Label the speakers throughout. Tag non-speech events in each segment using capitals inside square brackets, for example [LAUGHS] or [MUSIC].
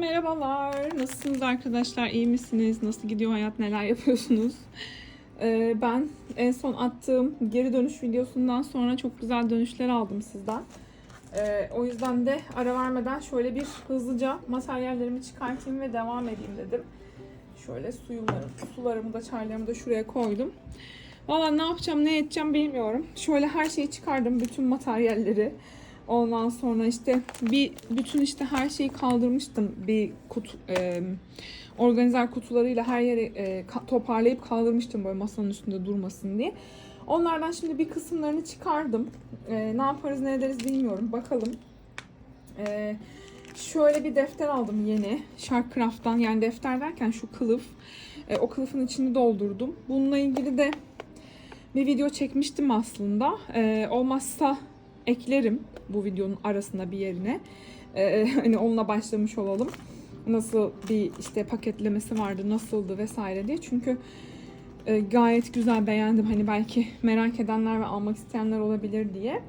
Speaker 1: merhabalar. Nasılsınız arkadaşlar? İyi misiniz? Nasıl gidiyor hayat? Neler yapıyorsunuz? Ee, ben en son attığım geri dönüş videosundan sonra çok güzel dönüşler aldım sizden. Ee, o yüzden de ara vermeden şöyle bir hızlıca materyallerimi çıkartayım ve devam edeyim dedim. Şöyle suyumlarım, sularımı da çaylarımı da şuraya koydum. Valla ne yapacağım ne edeceğim bilmiyorum. Şöyle her şeyi çıkardım. Bütün materyalleri. Ondan sonra işte bir bütün işte her şeyi kaldırmıştım bir kutu e, organizer kutularıyla her yeri e, toparlayıp kaldırmıştım böyle masanın üstünde durmasın diye. Onlardan şimdi bir kısımlarını çıkardım. E, ne yaparız ne ederiz bilmiyorum. Bakalım. E, şöyle bir defter aldım yeni. Sharkcraft'tan yani defter derken şu kılıf. E, o kılıfın içini doldurdum. Bununla ilgili de bir video çekmiştim aslında. E, olmazsa eklerim bu videonun arasına bir yerine. Ee, [LAUGHS] hani onunla başlamış olalım. Nasıl bir işte paketlemesi vardı, nasıldı vesaire diye. Çünkü e, gayet güzel beğendim. Hani belki merak edenler ve almak isteyenler olabilir diye.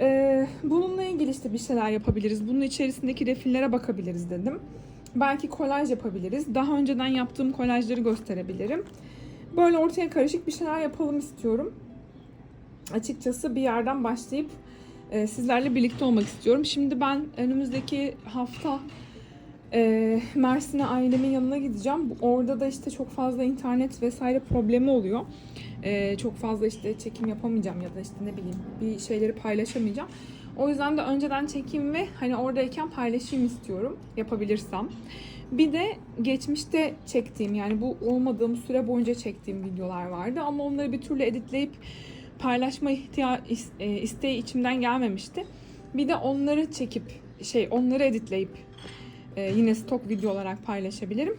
Speaker 1: Ee, bununla ilgili işte bir şeyler yapabiliriz. Bunun içerisindeki refillere bakabiliriz dedim. Belki kolaj yapabiliriz. Daha önceden yaptığım kolajları gösterebilirim. Böyle ortaya karışık bir şeyler yapalım istiyorum açıkçası bir yerden başlayıp e, sizlerle birlikte olmak istiyorum. Şimdi ben önümüzdeki hafta e, Mersin'e ailemin yanına gideceğim. Orada da işte çok fazla internet vesaire problemi oluyor. E, çok fazla işte çekim yapamayacağım ya da işte ne bileyim bir şeyleri paylaşamayacağım. O yüzden de önceden çekeyim ve hani oradayken paylaşayım istiyorum yapabilirsem. Bir de geçmişte çektiğim yani bu olmadığım süre boyunca çektiğim videolar vardı ama onları bir türlü editleyip paylaşma ihtiya e, isteği içimden gelmemişti. Bir de onları çekip şey onları editleyip e, yine stok video olarak paylaşabilirim.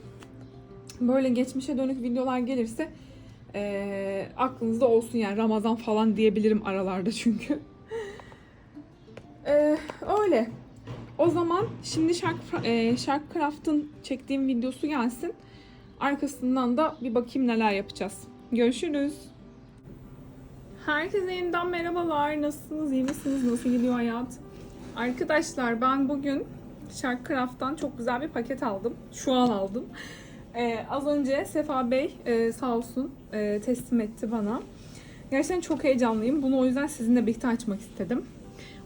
Speaker 1: Böyle geçmişe dönük videolar gelirse e, aklınızda olsun yani Ramazan falan diyebilirim aralarda çünkü. [LAUGHS] E, öyle. O zaman şimdi Shark, e, Sharkcraft'ın çektiğim videosu gelsin. Arkasından da bir bakayım neler yapacağız. Görüşürüz. Herkese yeniden merhabalar. Nasılsınız? iyi misiniz? Nasıl gidiyor hayat? Arkadaşlar ben bugün Sharkcraft'tan çok güzel bir paket aldım. Şu an aldım. Ee, az önce Sefa Bey e, sağ olsun e, teslim etti bana. Gerçekten çok heyecanlıyım. Bunu o yüzden sizinle birlikte açmak istedim.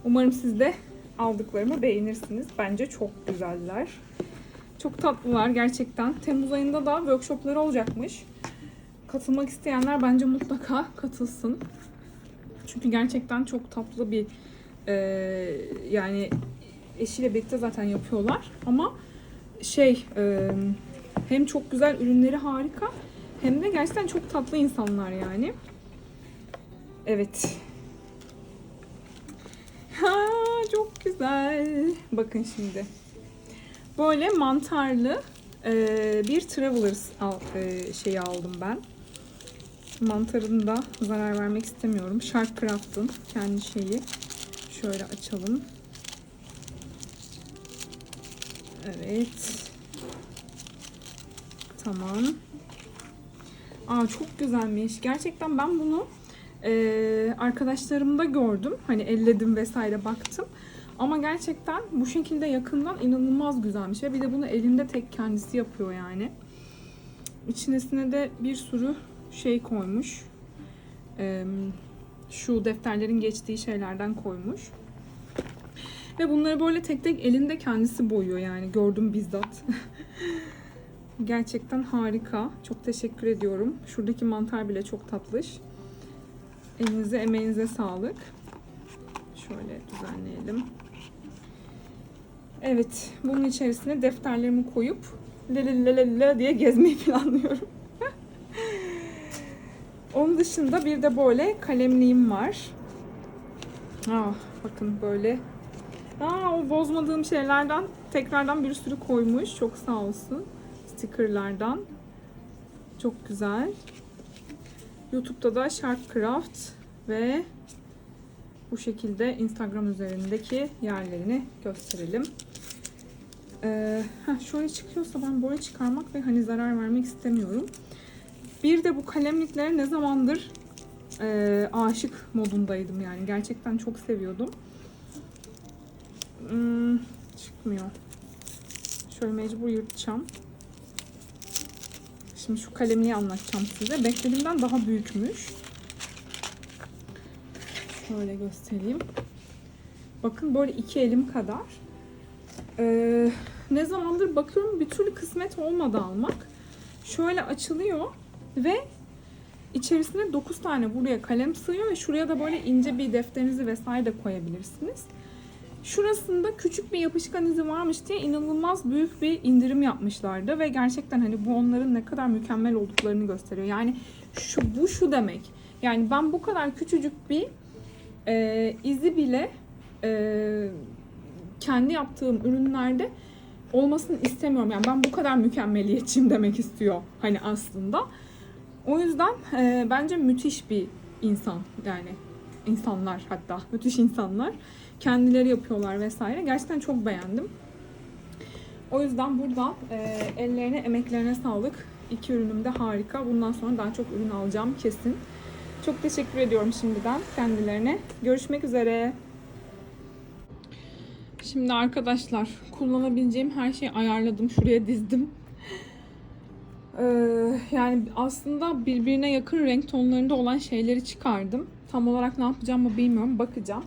Speaker 1: Umarım siz de aldıklarımı beğenirsiniz. Bence çok güzeller. Çok tatlılar gerçekten. Temmuz ayında da workshopları olacakmış. Katılmak isteyenler bence mutlaka katılsın. Çünkü gerçekten çok tatlı bir e, yani eşiyle birlikte zaten yapıyorlar ama şey e, hem çok güzel ürünleri harika hem de gerçekten çok tatlı insanlar yani. Evet. Ha, çok güzel. Bakın şimdi. Böyle mantarlı e, bir Travelers al, e, şeyi aldım ben. Mantarını da zarar vermek istemiyorum. Sharkcraft'ın kendi şeyi. Şöyle açalım. Evet. Tamam. Aa çok güzelmiş. Gerçekten ben bunu e, arkadaşlarımda gördüm. Hani elledim vesaire baktım. Ama gerçekten bu şekilde yakından inanılmaz güzelmiş. Ve bir de bunu elinde tek kendisi yapıyor yani. İçerisine de bir sürü şey koymuş. Ee, şu defterlerin geçtiği şeylerden koymuş. Ve bunları böyle tek tek elinde kendisi boyuyor yani gördüm bizzat. [LAUGHS] Gerçekten harika. Çok teşekkür ediyorum. Şuradaki mantar bile çok tatlış. Elinize emeğinize sağlık. Şöyle düzenleyelim. Evet, bunun içerisine defterlerimi koyup lelelelele diye gezmeyi [LAUGHS] planlıyorum. Onun dışında bir de böyle kalemliğim var. Ah, bakın böyle. Aa, o bozmadığım şeylerden tekrardan bir sürü koymuş. Çok sağ olsun. Stickerlardan. Çok güzel. YouTube'da da Sharkcraft ve bu şekilde Instagram üzerindeki yerlerini gösterelim. Ee, heh, şöyle çıkıyorsa ben böyle çıkarmak ve hani zarar vermek istemiyorum. Bir de bu kalemliklere ne zamandır e, aşık modundaydım yani. Gerçekten çok seviyordum. Hmm, çıkmıyor. şöyle mecbur yırtacağım. Şimdi şu kalemliği anlatacağım size. Beklediğimden daha büyükmüş. Şöyle göstereyim. Bakın böyle iki elim kadar. Ee, ne zamandır bakıyorum bir türlü kısmet olmadı almak. Şöyle açılıyor ve içerisine 9 tane buraya kalem sığıyor ve şuraya da böyle ince bir defterinizi vesaire de koyabilirsiniz. Şurasında küçük bir yapışkan izi varmış diye inanılmaz büyük bir indirim yapmışlardı ve gerçekten hani bu onların ne kadar mükemmel olduklarını gösteriyor. Yani şu bu şu demek. Yani ben bu kadar küçücük bir e, izi bile e, kendi yaptığım ürünlerde olmasını istemiyorum. Yani ben bu kadar mükemmeliyetçiyim demek istiyor hani aslında. O yüzden e, bence müthiş bir insan yani insanlar hatta müthiş insanlar kendileri yapıyorlar vesaire. Gerçekten çok beğendim. O yüzden buradan e, ellerine, emeklerine sağlık. İki ürünüm de harika. Bundan sonra daha çok ürün alacağım kesin. Çok teşekkür ediyorum şimdiden kendilerine. Görüşmek üzere. Şimdi arkadaşlar kullanabileceğim her şeyi ayarladım. Şuraya dizdim. Ee, yani aslında birbirine yakın renk tonlarında olan şeyleri çıkardım. Tam olarak ne yapacağımı bilmiyorum. Bakacağım.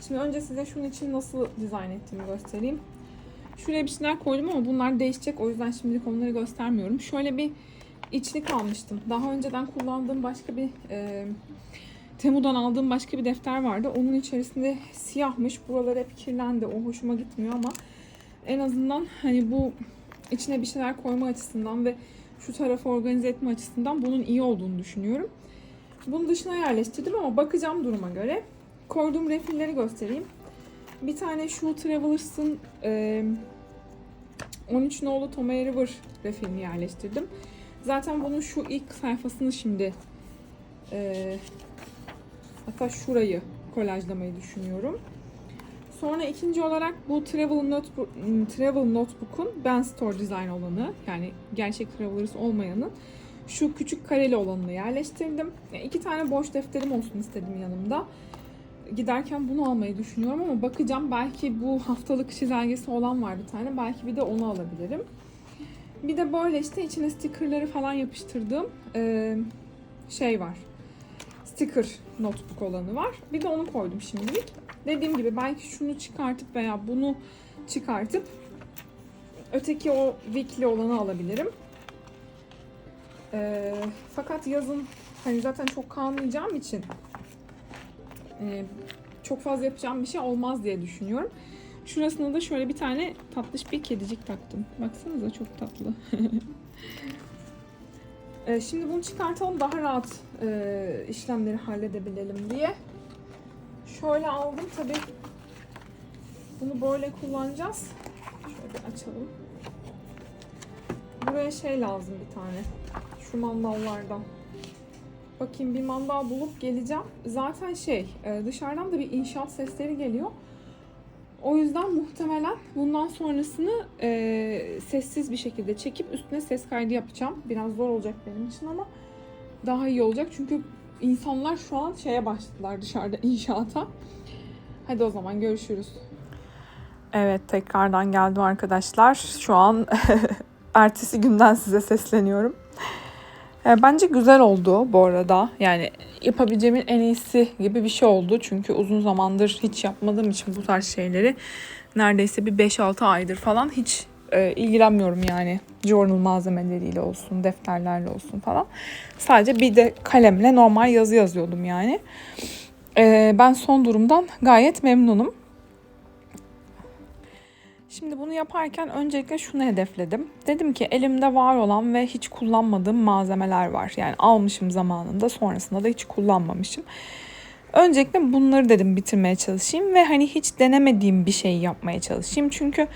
Speaker 1: Şimdi önce size şunun için nasıl dizayn ettiğimi göstereyim. Şuraya bir şeyler koydum ama bunlar değişecek. O yüzden şimdilik onları göstermiyorum. Şöyle bir içlik almıştım. Daha önceden kullandığım başka bir e, Temu'dan aldığım başka bir defter vardı. Onun içerisinde siyahmış. Buralar hep kirlendi. O hoşuma gitmiyor ama en azından hani bu içine bir şeyler koyma açısından ve şu tarafı organize etme açısından bunun iyi olduğunu düşünüyorum. Bunu dışına yerleştirdim ama bakacağım duruma göre. Koyduğum refilleri göstereyim. Bir tane şu Travelers'ın e, 13 nolu Tommy River refilini yerleştirdim. Zaten bunun şu ilk sayfasını şimdi e, hatta şurayı kolajlamayı düşünüyorum. Sonra ikinci olarak bu Travel, Notebook, Travel Notebook'un Ben Store Design olanı yani gerçek Travelers olmayanın şu küçük kareli olanını yerleştirdim. Yani iki tane boş defterim olsun istedim yanımda. Giderken bunu almayı düşünüyorum ama bakacağım. Belki bu haftalık çizelgesi olan var bir tane. Belki bir de onu alabilirim. Bir de böyle işte içine stickerları falan yapıştırdığım e, şey var. Sticker notebook olanı var. Bir de onu koydum şimdilik. Dediğim gibi belki şunu çıkartıp veya bunu çıkartıp öteki o weekly olanı alabilirim. E, fakat yazın hani zaten çok kalmayacağım için e, çok fazla yapacağım bir şey olmaz diye düşünüyorum. Şurasına da şöyle bir tane tatlış bir kedicik taktım. Baksanıza çok tatlı. [LAUGHS] e, şimdi bunu çıkartalım daha rahat e, işlemleri halledebilelim diye. Şöyle aldım tabi. Bunu böyle kullanacağız. Şöyle açalım. Buraya şey lazım bir tane. Şu mandallardan. Bakayım bir mandal bulup geleceğim. Zaten şey e, dışarıdan da bir inşaat sesleri geliyor. O yüzden muhtemelen bundan sonrasını e, sessiz bir şekilde çekip üstüne ses kaydı yapacağım. Biraz zor olacak benim için ama daha iyi olacak. Çünkü insanlar şu an şeye başladılar dışarıda [LAUGHS] inşaata. Hadi o zaman görüşürüz. Evet tekrardan geldim arkadaşlar. Şu an [LAUGHS] ertesi günden size sesleniyorum. E, bence güzel oldu bu arada. Yani yapabileceğimin en iyisi gibi bir şey oldu. Çünkü uzun zamandır hiç yapmadığım için bu tarz şeyleri neredeyse bir 5-6 aydır falan hiç e, ilgilenmiyorum yani. Journal malzemeleriyle olsun, defterlerle olsun falan. Sadece bir de kalemle normal yazı yazıyordum yani. E, ben son durumdan gayet memnunum. Şimdi bunu yaparken öncelikle şunu hedefledim. Dedim ki elimde var olan ve hiç kullanmadığım malzemeler var. Yani almışım zamanında sonrasında da hiç kullanmamışım. Öncelikle bunları dedim bitirmeye çalışayım ve hani hiç denemediğim bir şeyi yapmaya çalışayım. Çünkü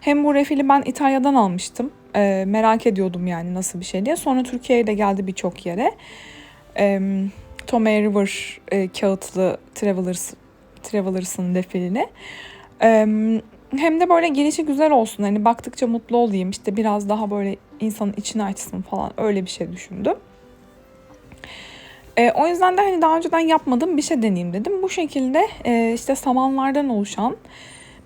Speaker 1: hem bu refili ben İtalya'dan almıştım. E, merak ediyordum yani nasıl bir şey diye. Sonra Türkiye'ye de geldi birçok yere. E, Tommy River e, kağıtlı Travelers, Travelers'ın refilini. E, hem de böyle gelişi güzel olsun. Hani baktıkça mutlu olayım. İşte biraz daha böyle insanın içini açsın falan. Öyle bir şey düşündüm. E, o yüzden de hani daha önceden yapmadığım bir şey deneyeyim dedim. Bu şekilde e, işte samanlardan oluşan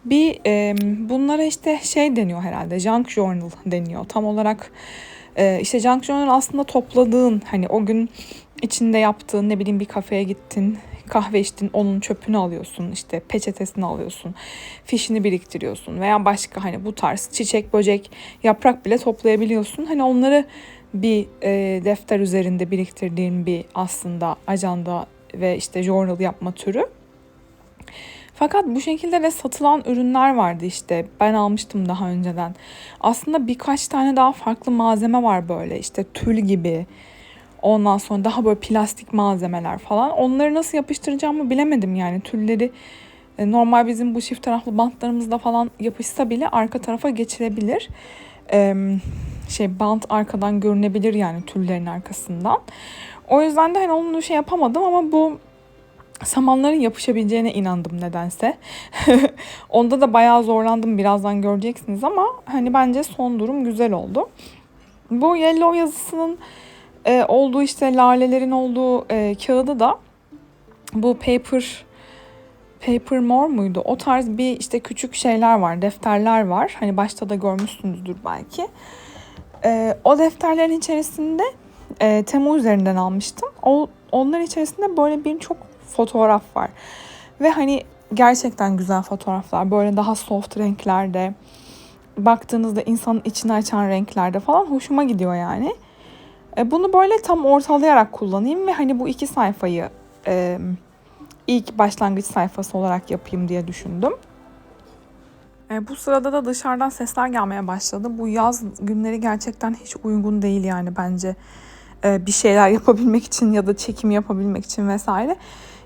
Speaker 1: bir e, bunlara işte şey deniyor herhalde junk journal deniyor. Tam olarak e, işte junk journal aslında topladığın hani o gün içinde yaptığın ne bileyim bir kafeye gittin kahve içtin onun çöpünü alıyorsun işte peçetesini alıyorsun fişini biriktiriyorsun veya başka hani bu tarz çiçek böcek yaprak bile toplayabiliyorsun hani onları bir e, defter üzerinde biriktirdiğin bir aslında ajanda ve işte journal yapma türü. Fakat bu şekilde de satılan ürünler vardı işte. Ben almıştım daha önceden. Aslında birkaç tane daha farklı malzeme var böyle. işte tül gibi. Ondan sonra daha böyle plastik malzemeler falan. Onları nasıl yapıştıracağımı bilemedim yani. Tülleri e, normal bizim bu çift taraflı bantlarımızda falan yapışsa bile arka tarafa geçirebilir. Ee, şey bant arkadan görünebilir yani tüllerin arkasından. O yüzden de hani onu şey yapamadım ama bu samanların yapışabileceğine inandım nedense. [LAUGHS] Onda da bayağı zorlandım birazdan göreceksiniz ama hani bence son durum güzel oldu. Bu yellow yazısının e, olduğu işte lalelerin olduğu e, kağıdı da bu paper paper more muydu? O tarz bir işte küçük şeyler var, defterler var. Hani başta da görmüşsünüzdür belki. E, o defterlerin içerisinde e, Temu üzerinden almıştım. O, onlar içerisinde böyle bir çok fotoğraf var. Ve hani gerçekten güzel fotoğraflar. Böyle daha soft renklerde. Baktığınızda insanın içini açan renklerde falan hoşuma gidiyor yani. E, bunu böyle tam ortalayarak kullanayım ve hani bu iki sayfayı e, ilk başlangıç sayfası olarak yapayım diye düşündüm. E, bu sırada da dışarıdan sesler gelmeye başladı. Bu yaz günleri gerçekten hiç uygun değil yani bence e, bir şeyler [LAUGHS] yapabilmek için ya da çekim yapabilmek için vesaire.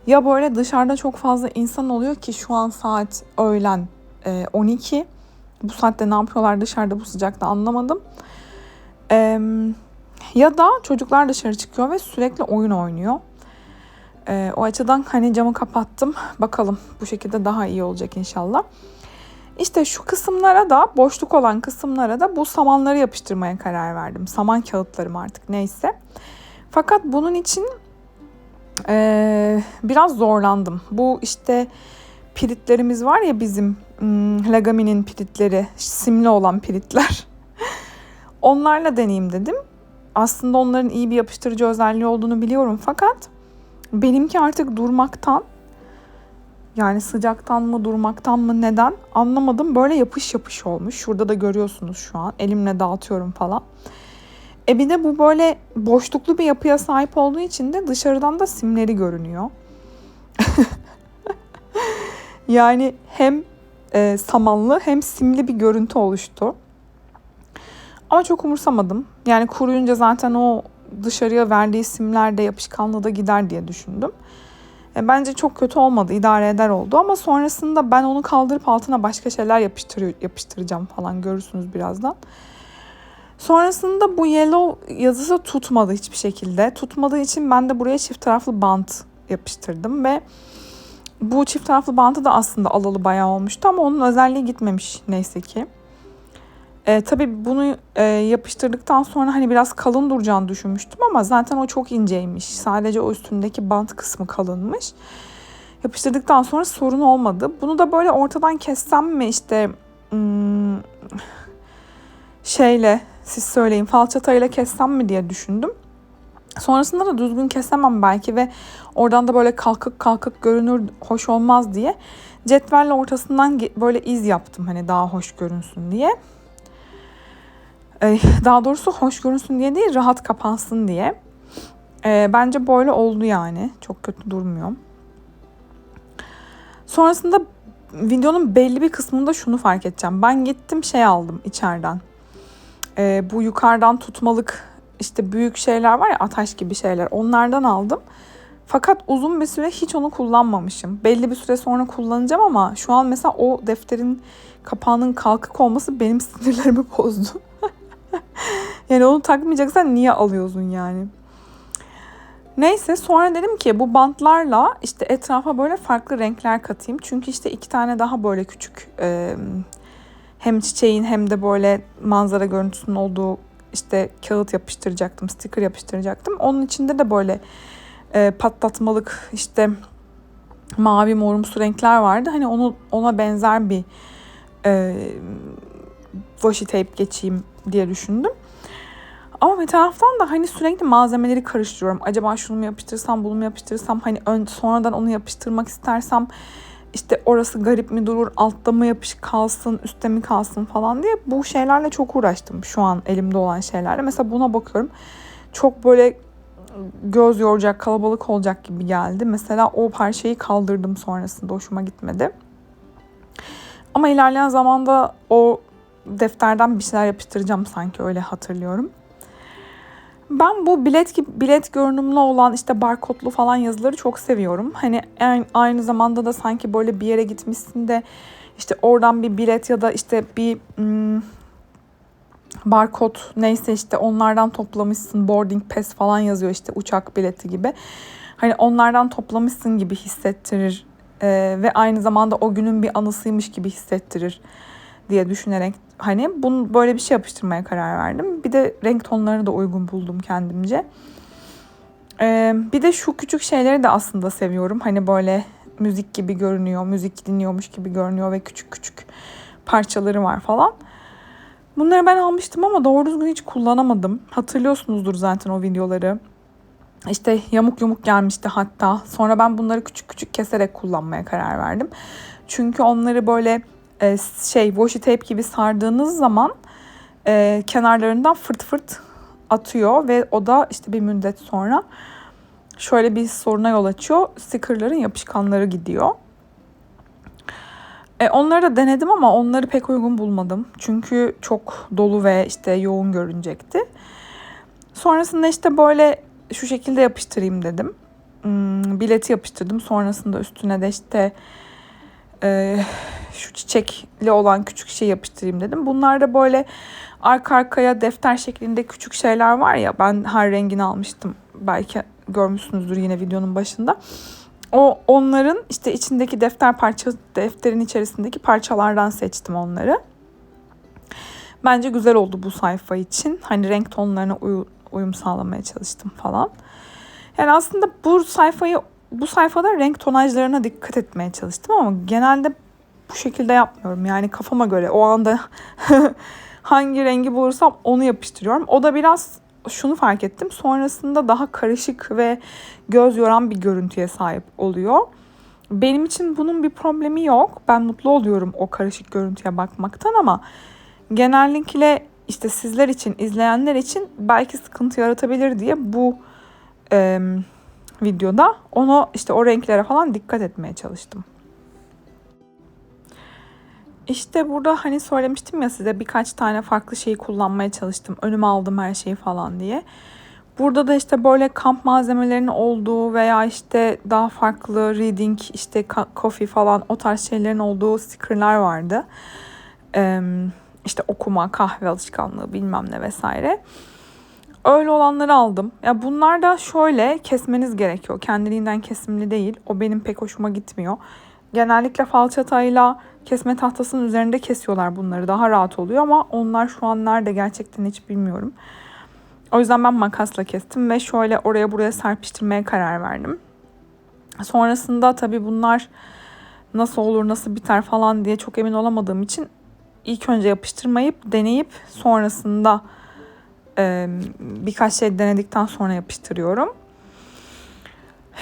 Speaker 1: Ya böyle dışarıda çok fazla insan oluyor ki şu an saat öğlen e, 12. Bu saatte ne yapıyorlar dışarıda bu sıcakta anlamadım. E, ya da çocuklar dışarı çıkıyor ve sürekli oyun oynuyor. E, o açıdan hani camı kapattım. Bakalım bu şekilde daha iyi olacak inşallah. İşte şu kısımlara da boşluk olan kısımlara da bu samanları yapıştırmaya karar verdim. Saman kağıtlarım artık neyse. Fakat bunun için ee, biraz zorlandım. Bu işte piritlerimiz var ya bizim hmm, Lagami'nin piritleri, simli olan piritler. [LAUGHS] Onlarla deneyeyim dedim. Aslında onların iyi bir yapıştırıcı özelliği olduğunu biliyorum fakat benimki artık durmaktan yani sıcaktan mı durmaktan mı neden anlamadım. Böyle yapış yapış olmuş. Şurada da görüyorsunuz şu an. Elimle dağıtıyorum falan. E bir de bu böyle boşluklu bir yapıya sahip olduğu için de dışarıdan da simleri görünüyor. [LAUGHS] yani hem e, samanlı hem simli bir görüntü oluştu. Ama çok umursamadım. Yani kuruyunca zaten o dışarıya verdiği simler de yapışkanlığı da gider diye düşündüm. E, bence çok kötü olmadı, idare eder oldu ama sonrasında ben onu kaldırıp altına başka şeyler yapıştır yapıştıracağım falan görürsünüz birazdan. Sonrasında bu yellow yazısı tutmadı hiçbir şekilde. Tutmadığı için ben de buraya çift taraflı bant yapıştırdım ve bu çift taraflı bantı da aslında alalı bayağı olmuştu ama onun özelliği gitmemiş neyse ki. E, tabii bunu e, yapıştırdıktan sonra hani biraz kalın duracağını düşünmüştüm ama zaten o çok inceymiş. Sadece o üstündeki bant kısmı kalınmış. Yapıştırdıktan sonra sorun olmadı. Bunu da böyle ortadan kessem mi işte hmm, şeyle siz söyleyin falçatayla kessem mi diye düşündüm. Sonrasında da düzgün kesemem belki ve oradan da böyle kalkık kalkık görünür hoş olmaz diye cetvelle ortasından böyle iz yaptım hani daha hoş görünsün diye. Daha doğrusu hoş görünsün diye değil rahat kapansın diye. Bence böyle oldu yani. Çok kötü durmuyor. Sonrasında videonun belli bir kısmında şunu fark edeceğim. Ben gittim şey aldım içeriden e, bu yukarıdan tutmalık işte büyük şeyler var ya ataş gibi şeyler onlardan aldım. Fakat uzun bir süre hiç onu kullanmamışım. Belli bir süre sonra kullanacağım ama şu an mesela o defterin kapağının kalkık olması benim [LAUGHS] sinirlerimi bozdu. [LAUGHS] yani onu takmayacaksan niye alıyorsun yani? Neyse sonra dedim ki bu bantlarla işte etrafa böyle farklı renkler katayım. Çünkü işte iki tane daha böyle küçük e, hem çiçeğin hem de böyle manzara görüntüsünün olduğu işte kağıt yapıştıracaktım, sticker yapıştıracaktım. Onun içinde de böyle e, patlatmalık işte mavi morumsu renkler vardı. Hani onu ona benzer bir e, washi tape geçeyim diye düşündüm. Ama bir taraftan da hani sürekli malzemeleri karıştırıyorum. Acaba şunu mu yapıştırsam, bunu mu yapıştırsam, hani ön, sonradan onu yapıştırmak istersem işte orası garip mi durur, altta mı yapışık kalsın, üstte mi kalsın falan diye bu şeylerle çok uğraştım şu an elimde olan şeylerle. Mesela buna bakıyorum. Çok böyle göz yoracak, kalabalık olacak gibi geldi. Mesela o parçayı kaldırdım sonrasında hoşuma gitmedi. Ama ilerleyen zamanda o defterden bir şeyler yapıştıracağım sanki öyle hatırlıyorum. Ben bu bilet gibi bilet görünümlü olan işte barkodlu falan yazıları çok seviyorum. Hani aynı zamanda da sanki böyle bir yere gitmişsin de işte oradan bir bilet ya da işte bir hmm, barkod neyse işte onlardan toplamışsın boarding pass falan yazıyor işte uçak bileti gibi. Hani onlardan toplamışsın gibi hissettirir ee, ve aynı zamanda o günün bir anısıymış gibi hissettirir diye düşünerek hani bunu böyle bir şey yapıştırmaya karar verdim. Bir de renk tonlarını da uygun buldum kendimce. Ee, bir de şu küçük şeyleri de aslında seviyorum. Hani böyle müzik gibi görünüyor, müzik dinliyormuş gibi görünüyor ve küçük küçük parçaları var falan. Bunları ben almıştım ama doğru düzgün hiç kullanamadım. Hatırlıyorsunuzdur zaten o videoları. İşte yamuk yumuk gelmişti hatta. Sonra ben bunları küçük küçük keserek kullanmaya karar verdim. Çünkü onları böyle e, şey washi tape gibi sardığınız zaman e, kenarlarından fırt fırt atıyor ve o da işte bir müddet sonra şöyle bir soruna yol açıyor. Stickerların yapışkanları gidiyor. E, onları da denedim ama onları pek uygun bulmadım. Çünkü çok dolu ve işte yoğun görünecekti. Sonrasında işte böyle şu şekilde yapıştırayım dedim. Hmm, bileti yapıştırdım. Sonrasında üstüne de işte e, şu çiçekli olan küçük şey yapıştırayım dedim. Bunlar da böyle arka arkaya defter şeklinde küçük şeyler var ya ben her rengini almıştım. Belki görmüşsünüzdür yine videonun başında. O onların işte içindeki defter parça defterin içerisindeki parçalardan seçtim onları. Bence güzel oldu bu sayfa için. Hani renk tonlarına uy- uyum sağlamaya çalıştım falan. Yani aslında bu sayfayı bu sayfada renk tonajlarına dikkat etmeye çalıştım ama genelde bu şekilde yapmıyorum. Yani kafama göre o anda [LAUGHS] hangi rengi bulursam onu yapıştırıyorum. O da biraz şunu fark ettim. Sonrasında daha karışık ve göz yoran bir görüntüye sahip oluyor. Benim için bunun bir problemi yok. Ben mutlu oluyorum o karışık görüntüye bakmaktan ama genellikle işte sizler için, izleyenler için belki sıkıntı yaratabilir diye bu e, videoda onu işte o renklere falan dikkat etmeye çalıştım. İşte burada hani söylemiştim ya size birkaç tane farklı şeyi kullanmaya çalıştım. Önüme aldım her şeyi falan diye. Burada da işte böyle kamp malzemelerinin olduğu veya işte daha farklı reading, işte coffee falan o tarz şeylerin olduğu stickerlar vardı. Ee, işte okuma, kahve alışkanlığı bilmem ne vesaire. Öyle olanları aldım. Ya bunlar da şöyle kesmeniz gerekiyor. Kendiliğinden kesimli değil. O benim pek hoşuma gitmiyor. Genellikle falçatayla kesme tahtasının üzerinde kesiyorlar bunları. Daha rahat oluyor ama onlar şu an nerede gerçekten hiç bilmiyorum. O yüzden ben makasla kestim ve şöyle oraya buraya serpiştirmeye karar verdim. Sonrasında tabii bunlar nasıl olur, nasıl biter falan diye çok emin olamadığım için ilk önce yapıştırmayıp deneyip sonrasında birkaç şey denedikten sonra yapıştırıyorum.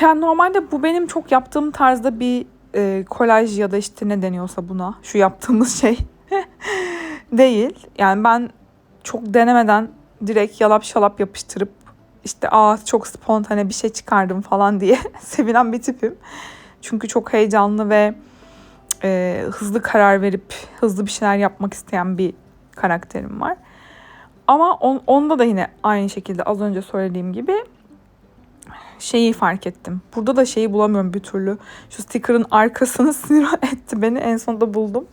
Speaker 1: Yani normalde bu benim çok yaptığım tarzda bir e, kolaj ya da işte ne deniyorsa buna şu yaptığımız şey [LAUGHS] değil. Yani ben çok denemeden direkt yalap şalap yapıştırıp işte aa çok spontane bir şey çıkardım falan diye [LAUGHS] sevinen bir tipim. Çünkü çok heyecanlı ve e, hızlı karar verip hızlı bir şeyler yapmak isteyen bir karakterim var. Ama on, onda da yine aynı şekilde az önce söylediğim gibi şeyi fark ettim. Burada da şeyi bulamıyorum bir türlü. Şu sticker'ın arkasını [LAUGHS] sinir etti beni. En sonunda buldum.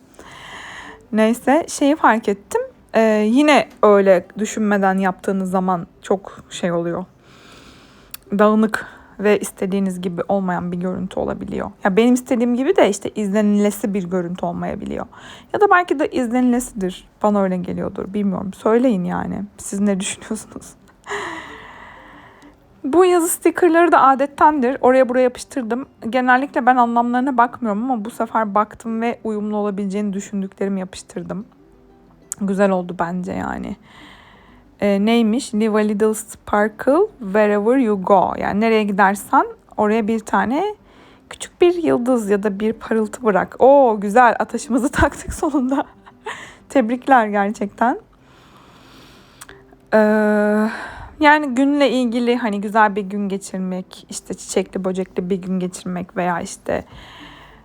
Speaker 1: Neyse şeyi fark ettim. Ee, yine öyle düşünmeden yaptığınız zaman çok şey oluyor. Dağınık ve istediğiniz gibi olmayan bir görüntü olabiliyor. Ya benim istediğim gibi de işte izlenilesi bir görüntü olmayabiliyor. Ya da belki de izlenilesidir. Bana öyle geliyordur. Bilmiyorum. Söyleyin yani. Siz ne [LAUGHS] düşünüyorsunuz? Bu yazı stikerleri de adettendir. Oraya buraya yapıştırdım. Genellikle ben anlamlarına bakmıyorum ama bu sefer baktım ve uyumlu olabileceğini düşündüklerimi yapıştırdım. Güzel oldu bence yani. Ee, neymiş? Leave a little sparkle wherever you go. Yani nereye gidersen oraya bir tane küçük bir yıldız ya da bir parıltı bırak. Oo güzel ataşımızı [LAUGHS] taktık sonunda. Tebrikler gerçekten. Ee, yani günle ilgili hani güzel bir gün geçirmek, işte çiçekli böcekli bir gün geçirmek veya işte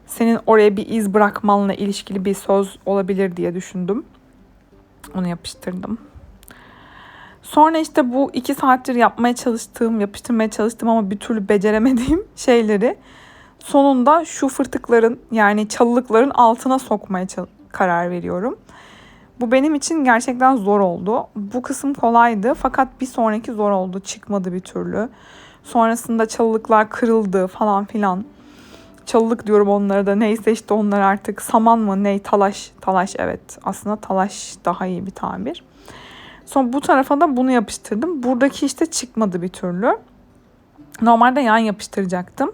Speaker 1: senin oraya bir iz bırakmanla ilişkili bir söz olabilir diye düşündüm. Onu yapıştırdım. Sonra işte bu iki saattir yapmaya çalıştığım, yapıştırmaya çalıştığım ama bir türlü beceremediğim [LAUGHS] şeyleri sonunda şu fırtıkların yani çalılıkların altına sokmaya karar veriyorum. Bu benim için gerçekten zor oldu. Bu kısım kolaydı fakat bir sonraki zor oldu. Çıkmadı bir türlü. Sonrasında çalılıklar kırıldı falan filan. Çalılık diyorum onlara da. Neyse işte onlar artık saman mı ney talaş. Talaş evet. Aslında talaş daha iyi bir tabir. Sonra bu tarafa da bunu yapıştırdım. Buradaki işte çıkmadı bir türlü. Normalde yan yapıştıracaktım.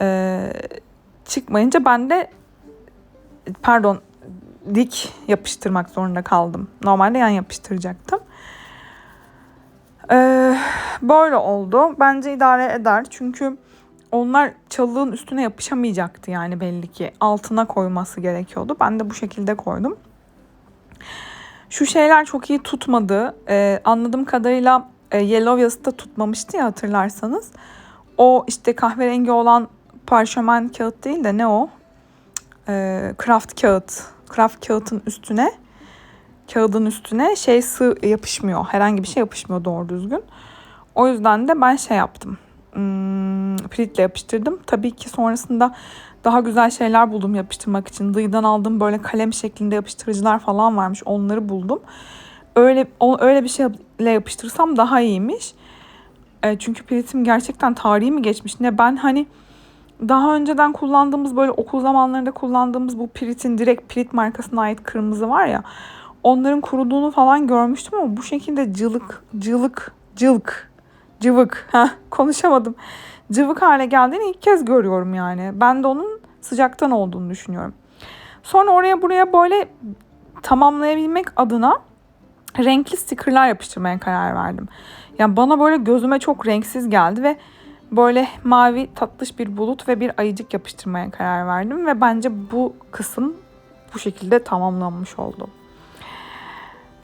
Speaker 1: Ee, çıkmayınca ben de pardon dik yapıştırmak zorunda kaldım. Normalde yan yapıştıracaktım. Ee, böyle oldu. Bence idare eder. Çünkü onlar çalığın üstüne yapışamayacaktı yani belli ki. Altına koyması gerekiyordu. Ben de bu şekilde koydum. Şu şeyler çok iyi tutmadı. Ee, anladığım kadarıyla e, Yellow Yazı'da tutmamıştı ya hatırlarsanız. O işte kahverengi olan parşömen kağıt değil de ne o? Ee, craft kağıt. Craft kağıtın üstüne kağıdın üstüne şey sığ yapışmıyor. Herhangi bir şey yapışmıyor doğru düzgün. O yüzden de ben şey yaptım. Plitle yapıştırdım. Tabii ki sonrasında daha güzel şeyler buldum yapıştırmak için. Dıyıdan aldığım böyle kalem şeklinde yapıştırıcılar falan varmış. Onları buldum. Öyle o, öyle bir şeyle yapıştırsam daha iyiymiş. E, çünkü plitim gerçekten tarihi mi geçmiş ne ben hani daha önceden kullandığımız böyle okul zamanlarında kullandığımız bu Pirit'in direkt Pirit markasına ait kırmızı var ya. Onların kuruduğunu falan görmüştüm ama bu şekilde cılık, cılık, cılık, cıvık. Heh, konuşamadım. Cıvık hale geldiğini ilk kez görüyorum yani. Ben de onun sıcaktan olduğunu düşünüyorum. Sonra oraya buraya böyle tamamlayabilmek adına renkli stickerlar yapıştırmaya karar verdim. Yani bana böyle gözüme çok renksiz geldi ve böyle mavi tatlış bir bulut ve bir ayıcık yapıştırmaya karar verdim ve bence bu kısım bu şekilde tamamlanmış oldu.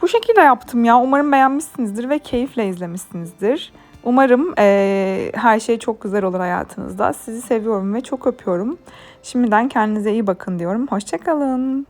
Speaker 1: Bu şekilde yaptım ya. Umarım beğenmişsinizdir ve keyifle izlemişsinizdir. Umarım e, her şey çok güzel olur hayatınızda. Sizi seviyorum ve çok öpüyorum. Şimdiden kendinize iyi bakın diyorum. Hoşçakalın.